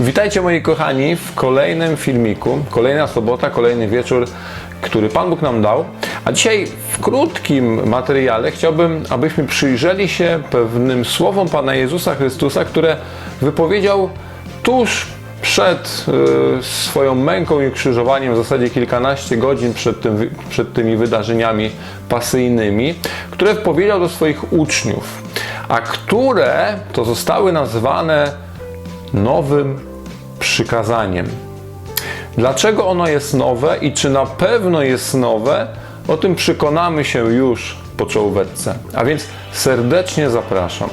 Witajcie moi kochani w kolejnym filmiku. Kolejna sobota, kolejny wieczór, który Pan Bóg nam dał. A dzisiaj w krótkim materiale chciałbym, abyśmy przyjrzeli się pewnym słowom Pana Jezusa Chrystusa, które wypowiedział tuż przed y, swoją męką i krzyżowaniem, w zasadzie kilkanaście godzin przed, tym, przed tymi wydarzeniami pasyjnymi, które powiedział do swoich uczniów, a które to zostały nazwane nowym przykazaniem. Dlaczego ono jest nowe i czy na pewno jest nowe, o tym przekonamy się już po czołówce. A więc serdecznie zapraszam.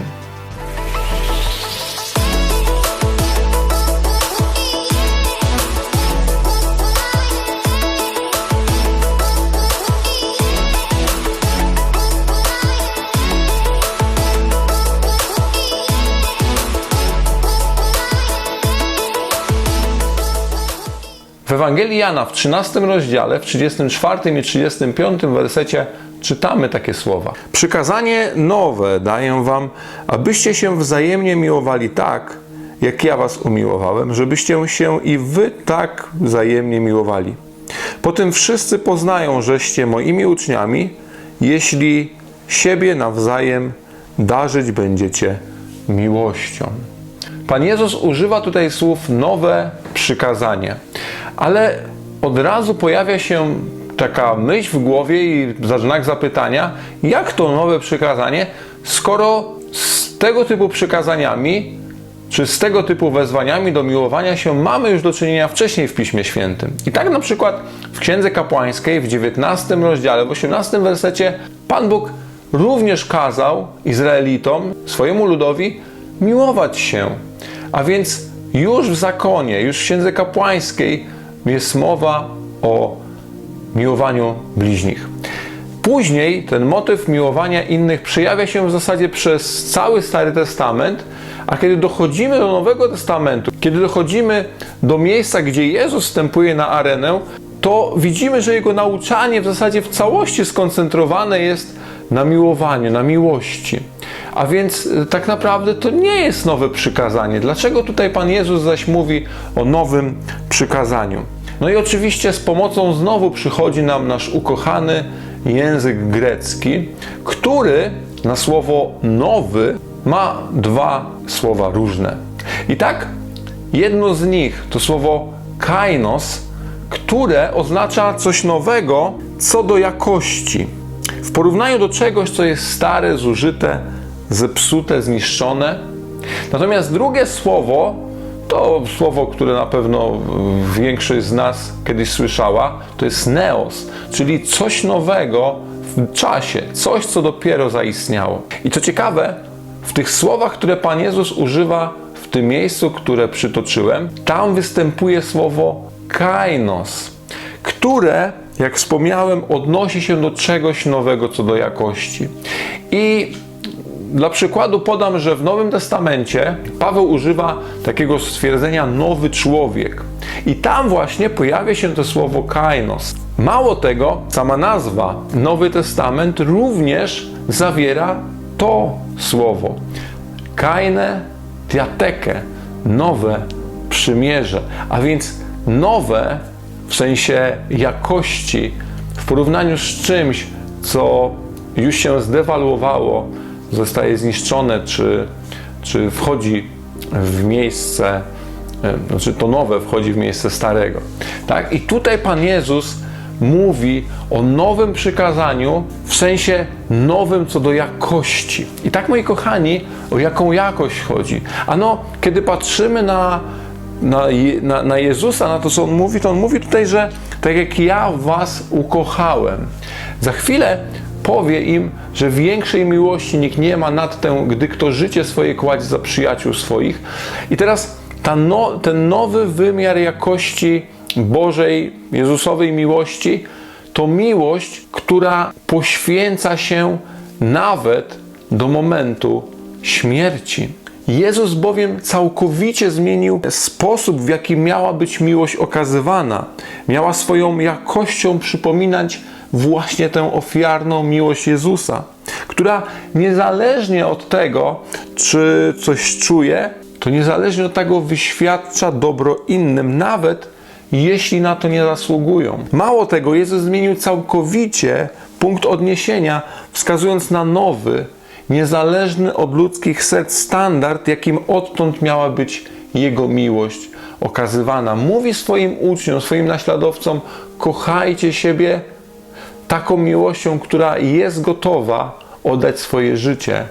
Ewangelii Jana w 13 rozdziale, w 34 i 35 wersecie czytamy takie słowa. Przykazanie nowe daję wam, abyście się wzajemnie miłowali tak, jak ja was umiłowałem, żebyście się i wy tak wzajemnie miłowali. Po tym wszyscy poznają, żeście moimi uczniami, jeśli siebie nawzajem darzyć będziecie miłością. Pan Jezus używa tutaj słów nowe przykazanie, ale od razu pojawia się taka myśl w głowie i znak zapytania, jak to nowe przykazanie, skoro z tego typu przykazaniami czy z tego typu wezwaniami do miłowania się mamy już do czynienia wcześniej w Piśmie Świętym. I tak na przykład w Księdze Kapłańskiej w 19 rozdziale, w 18 wersecie Pan Bóg również kazał Izraelitom, swojemu ludowi, miłować się. A więc już w zakonie, już w Księdze Kapłańskiej jest mowa o miłowaniu bliźnich. Później ten motyw miłowania innych przejawia się w zasadzie przez cały Stary Testament, a kiedy dochodzimy do Nowego Testamentu, kiedy dochodzimy do miejsca, gdzie Jezus wstępuje na arenę, to widzimy, że jego nauczanie w zasadzie w całości skoncentrowane jest na miłowaniu, na miłości. A więc y, tak naprawdę to nie jest nowe przykazanie. Dlaczego tutaj Pan Jezus zaś mówi o nowym przykazaniu? No i oczywiście z pomocą znowu przychodzi nam nasz ukochany język grecki, który na słowo nowy ma dwa słowa różne. I tak jedno z nich to słowo kainos, które oznacza coś nowego co do jakości. W porównaniu do czegoś, co jest stare, zużyte, zepsute, zniszczone. Natomiast drugie słowo to słowo, które na pewno większość z nas kiedyś słyszała, to jest neos, czyli coś nowego w czasie, coś, co dopiero zaistniało. I co ciekawe, w tych słowach, które Pan Jezus używa w tym miejscu, które przytoczyłem, tam występuje słowo kainos, które, jak wspomniałem, odnosi się do czegoś nowego co do jakości. I dla przykładu podam, że w Nowym Testamencie Paweł używa takiego stwierdzenia nowy człowiek. I tam właśnie pojawia się to słowo kainos. Mało tego, sama nazwa Nowy Testament również zawiera to słowo. Kaine diateke, nowe przymierze. A więc nowe w sensie jakości w porównaniu z czymś, co już się zdewaluowało, zostaje zniszczone, czy, czy wchodzi w miejsce, e, znaczy to nowe wchodzi w miejsce starego. Tak? I tutaj Pan Jezus mówi o nowym przykazaniu w sensie nowym co do jakości. I tak, moi kochani, o jaką jakość chodzi? Ano, kiedy patrzymy na, na, na, na Jezusa, na to, co On mówi, to On mówi tutaj, że tak jak ja Was ukochałem. Za chwilę powie im, że większej miłości nikt nie ma nad tę, gdy kto życie swoje kładzie za przyjaciół swoich. I teraz no, ten nowy wymiar jakości Bożej, Jezusowej miłości to miłość, która poświęca się nawet do momentu śmierci. Jezus bowiem całkowicie zmienił sposób, w jaki miała być miłość okazywana. Miała swoją jakością przypominać właśnie tę ofiarną miłość Jezusa, która niezależnie od tego, czy coś czuje, to niezależnie od tego wyświadcza dobro innym, nawet jeśli na to nie zasługują. Mało tego, Jezus zmienił całkowicie punkt odniesienia, wskazując na nowy, niezależny od ludzkich serc standard, jakim odtąd miała być Jego miłość okazywana. Mówi swoim uczniom, swoim naśladowcom: kochajcie siebie taką miłością, która jest gotowa oddać swoje życie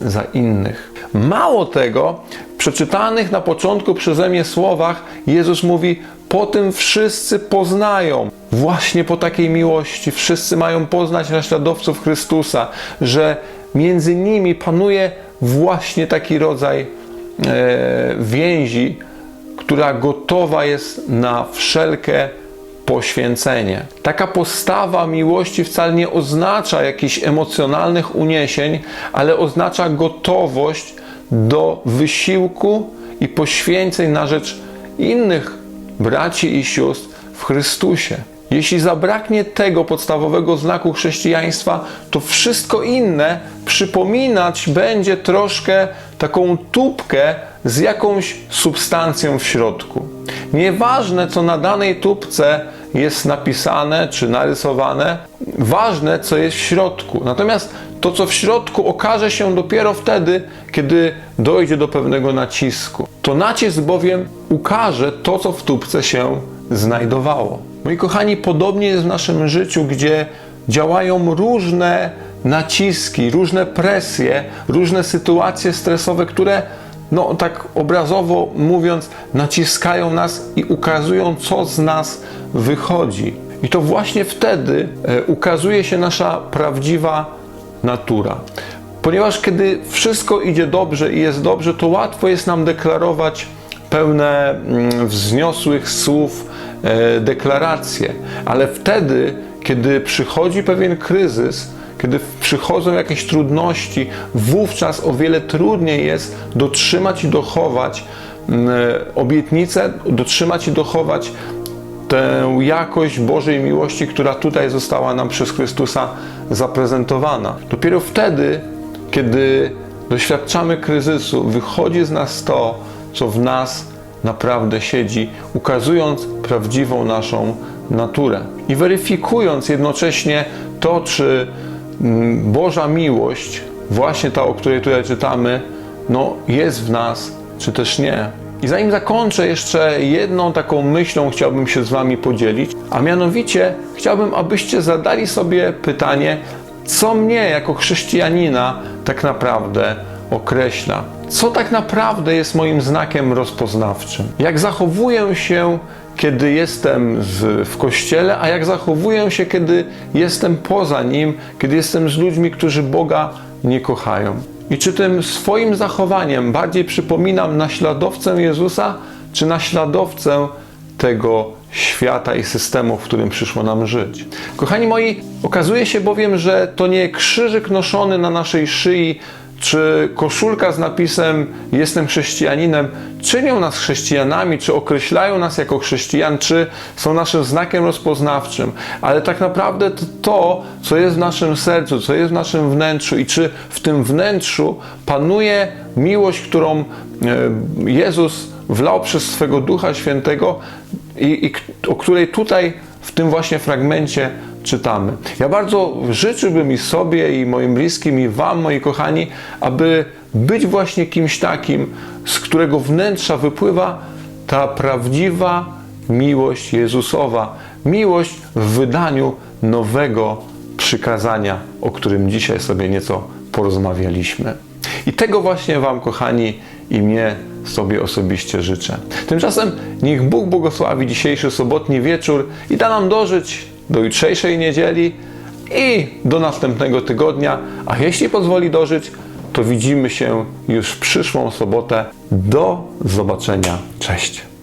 za innych. Mało tego, w przeczytanych na początku przeze mnie słowach Jezus mówi: Po tym wszyscy poznają. Właśnie po takiej miłości wszyscy mają poznać naśladowców Chrystusa, że między nimi panuje właśnie taki rodzaj e, więzi, która gotowa jest na wszelkie poświęcenie. Taka postawa miłości wcale nie oznacza jakichś emocjonalnych uniesień, ale oznacza gotowość do wysiłku i poświęceń na rzecz innych braci i sióstr w Chrystusie. Jeśli zabraknie tego podstawowego znaku chrześcijaństwa, to wszystko inne przypominać będzie troszkę taką tubkę z jakąś substancją w środku. Nieważne, co na danej tubce jest napisane czy narysowane, ważne, co jest w środku. Natomiast to, co w środku, okaże się dopiero wtedy, kiedy dojdzie do pewnego nacisku. To nacisk bowiem ukaże to, co w tubce się znajdowało. Moi kochani, podobnie jest w naszym życiu, gdzie działają różne naciski, różne presje, różne sytuacje stresowe, które no tak obrazowo mówiąc, naciskają nas i ukazują, co z nas wychodzi. I to właśnie wtedy e, ukazuje się nasza prawdziwa natura. Ponieważ kiedy wszystko idzie dobrze i jest dobrze, to łatwo jest nam deklarować pełne mm, wzniosłych słów e, deklaracje, ale wtedy, kiedy przychodzi pewien kryzys, kiedy przychodzą jakieś trudności, wówczas o wiele trudniej jest dotrzymać i dochować mm, obietnicę, dotrzymać i dochować tę jakość Bożej miłości, która tutaj została nam przez Chrystusa zaprezentowana. Dopiero wtedy, kiedy doświadczamy kryzysu, wychodzi z nas to, co w nas naprawdę siedzi, ukazując prawdziwą naszą naturę i weryfikując jednocześnie to, czy Boża miłość, właśnie ta, o której tutaj czytamy, no, jest w nas, czy też nie. I zanim zakończę, jeszcze jedną taką myślą chciałbym się z Wami podzielić, a mianowicie chciałbym, abyście zadali sobie pytanie, co mnie jako chrześcijanina tak naprawdę określa. Co tak naprawdę jest moim znakiem rozpoznawczym? Jak zachowuję się, kiedy jestem w kościele, a jak zachowuję się, kiedy jestem poza nim, kiedy jestem z ludźmi, którzy Boga nie kochają? I czy tym swoim zachowaniem bardziej przypominam naśladowcę Jezusa, czy naśladowcę tego świata i systemu, w którym przyszło nam żyć? Kochani moi, okazuje się bowiem, że to nie krzyżyk noszony na naszej szyi, czy koszulka z napisem Jestem chrześcijaninem czynią nas chrześcijanami, czy określają nas jako chrześcijan, czy są naszym znakiem rozpoznawczym, ale tak naprawdę to, to, co jest w naszym sercu, co jest w naszym wnętrzu i czy w tym wnętrzu panuje miłość, którą e, Jezus wlał przez swego Ducha Świętego i, i o której tutaj w tym właśnie fragmencie czytamy. Ja bardzo życzyłbym i sobie, i moim bliskim, i Wam, moi kochani, aby być właśnie kimś takim, z którego wnętrza wypływa ta prawdziwa miłość Jezusowa. Miłość w wydaniu nowego przykazania, o którym dzisiaj sobie nieco porozmawialiśmy. I tego właśnie Wam, kochani, i mnie sobie osobiście życzę. Tymczasem niech Bóg błogosławi dzisiejszy sobotni wieczór i da nam dożyć do jutrzejszej niedzieli i do następnego tygodnia, a jeśli pozwoli dożyć, to widzimy się już w przyszłą sobotę. Do zobaczenia. Cześć.